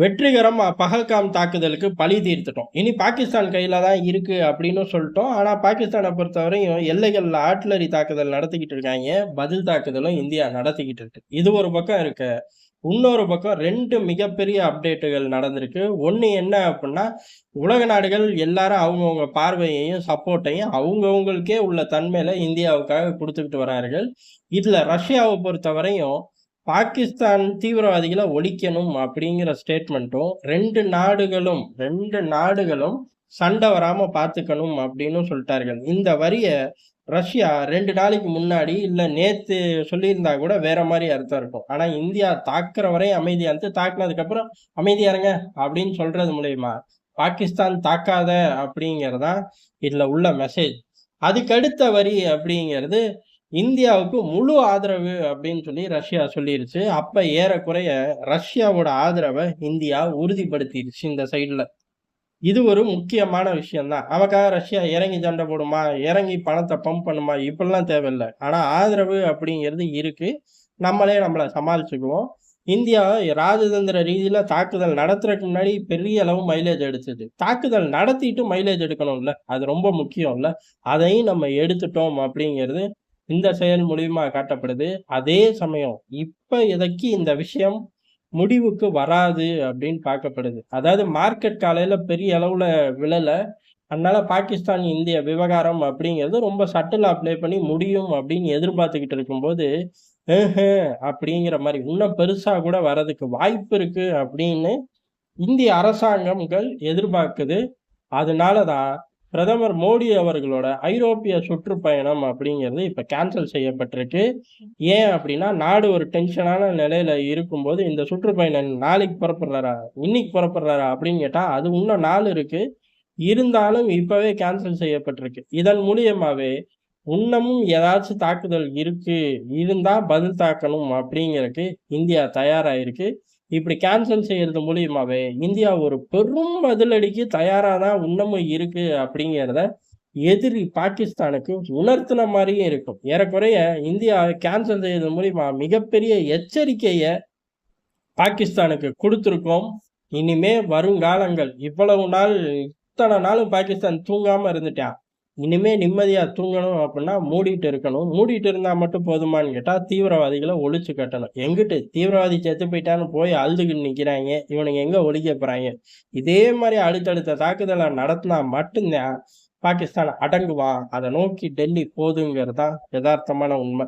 வெற்றிகரம் பகல்காம் தாக்குதலுக்கு பழி தீர்த்துட்டோம். இனி பாகிஸ்தான் கையில் தான் இருக்குது அப்படின்னு சொல்லிட்டோம். ஆனால் பாகிஸ்தானை பொறுத்தவரையும் எல்லைகளில் ஆர்ட்லரி தாக்குதல் நடத்திக்கிட்டு இருக்காங்க. பதில் தாக்குதலும் இந்தியா நடத்திக்கிட்டு இருக்கு. இது ஒரு பக்கம் இருக்கு. இன்னொரு பக்கம் ரெண்டு மிகப்பெரிய அப்டேட்டுகள் நடந்திருக்கு. ஒன்று என்ன அப்படின்னா உலக நாடுகள் எல்லாரும் அவங்கவுங்க பார்வையையும் சப்போர்ட்டையும் அவங்கவுங்களுக்கே உள்ள தன்மையில் இந்தியாவுக்காக கொடுத்துக்கிட்டு வரார்கள். இதில் ரஷ்யாவை பொறுத்தவரையும் பாகிஸ்தான் தீவிரவாதிகளை ஒழிக்கணும் அப்படிங்கிற ஸ்டேட்மெண்ட்டும் ரெண்டு நாடுகளும் ரெண்டு நாடுகளும் சண்டை வராமல் பார்த்துக்கணும் அப்படின்னு சொல்லிட்டார்கள். இந்த வரியை ரஷ்யா ரெண்டு நாளைக்கு முன்னாடி இல்லை நேற்று சொல்லியிருந்தா கூட வேற மாதிரி அர்த்தம் இருக்கும். ஆனால் இந்தியா தாக்குற வரை அமைதியாக இருந்து தாக்குனதுக்கு அமைதியாருங்க அமைதியா இருங்க அப்படின்னு சொல்றது மூலயமா பாகிஸ்தான் தாக்காத அப்படிங்கிறதான் இதில் உள்ள மெசேஜ் அதுக்கடுத்த வரி அப்படிங்கிறது இந்தியாவுக்கு முழு ஆதரவு அப்படின்னு சொல்லி ரஷ்யா சொல்லிருச்சு. அப்ப ஏறக்குறைய ரஷ்யாவோட ஆதரவை இந்தியா உறுதிப்படுத்திடுச்சு இந்த சைடில் இது ஒரு முக்கியமான விஷயம்தான். அவக்காக ரஷ்யா இறங்கி சண்டை போடுமா இறங்கி பணத்தை பம்ப் பண்ணுமா இப்படிலாம் தேவையில்லை. ஆனா ஆதரவு அப்படிங்கிறது இருக்கு. நம்மளே நம்மளை சமாளிச்சுக்குவோம். இந்தியா ராஜதந்திர ரீதியில தாக்குதல் நடத்துறதுக்கு முன்னாடி பெரிய அளவு மைலேஜ் எடுத்தது தாக்குதல் நடத்திட்டு மைலேஜ் எடுக்கணும்ல. அது ரொம்ப முக்கியம் இல்ல அதையும் நம்ம எடுத்துட்டோம் அப்படிங்கிறது இந்த செயல் மூலியமா காட்டப்படுது. அதே சமயம் இப்ப எதைக்கு இந்த விஷயம் முடிவுக்கு வராது அப்படின்னு பார்க்கப்படுது. அதாவது மார்க்கெட் காலையில பெரிய அளவுல விழல. அதனால பாகிஸ்தான் இந்திய விவகாரம் அப்படிங்கிறது ரொம்ப சட்டிலா அப்ளை பண்ணி முடியும் அப்படின்னு எதிர்பார்த்துக்கிட்டு இருக்கும்போது அப்படிங்கிற மாதிரி இன்னும் பெருசா கூட வர்றதுக்கு வாய்ப்பு இருக்கு அப்படின்னு இந்திய அரசாங்கங்கள் எதிர்பார்க்குது. அதனாலதான் பிரதமர் மோடி அவர்களோட ஐரோப்பிய சுற்றுப்பயணம் அப்படிங்கிறது இப்போ கேன்சல் செய்யப்பட்டிருக்கு. ஏன் அப்படின்னா நாடு ஒரு டென்ஷனான நிலையில இருக்கும்போது இந்த சுற்றுப்பயணம் நாளைக்கு புறப்படுறாரா இன்னைக்கு புறப்படுறாரா அப்படின்னு கேட்டால் அது இன்னும் நாள் இருக்கு. இருந்தாலும் இப்பவே கேன்சல் செய்யப்பட்டிருக்கு. இதன் மூலியமாவே இன்னமும் ஏதாச்சும் தாக்குதல் இருக்கு இருந்தா பதில் தாக்கணும் அப்படிங்கறதுக்கு இந்தியா தயாராயிருக்கு இப்படி கேன்சல் செய்யறது மூலியமாவே இந்தியா ஒரு பெரும் பதிலடிக்கு தயாரா தான் இன்னமும் இருக்கு அப்படிங்கிறத எதிரி பாகிஸ்தானுக்கு உணர்த்தின மாதிரியே இருக்கும். ஏறக்குறைய இந்தியா கேன்சல் செய்யறது மூலியமா மிகப்பெரிய எச்சரிக்கைய பாகிஸ்தானுக்கு கொடுத்துருக்கோம். இனிமே வருங்காலங்கள். இவ்வளவு நாள் இத்தனை நாளும் பாகிஸ்தான் தூங்காம இருந்துட்டான் இனிமே நிம்மதியா தூங்கணும் அப்படின்னா மூடிட்டு இருக்கணும். மூடிட்டு இருந்தா மட்டும் போதுமான்னு கேட்டா தீவிரவாதிகளை ஒழிச்சு கட்டணும். எங்கிட்டு தீவிரவாதி செத்து போயிட்டான்னு போய் அழுதுகிட்டு நிக்கிறாங்க. இவனுங்க எங்க ஒழிக்க போறாங்க? இதே மாதிரி அடுத்தடுத்த தாக்குதலை நடத்தினா மட்டும்தான் பாகிஸ்தான் அடங்குவான். அதை நோக்கி டெல்லி போதுங்கிறது தான் யதார்த்தமான உண்மை.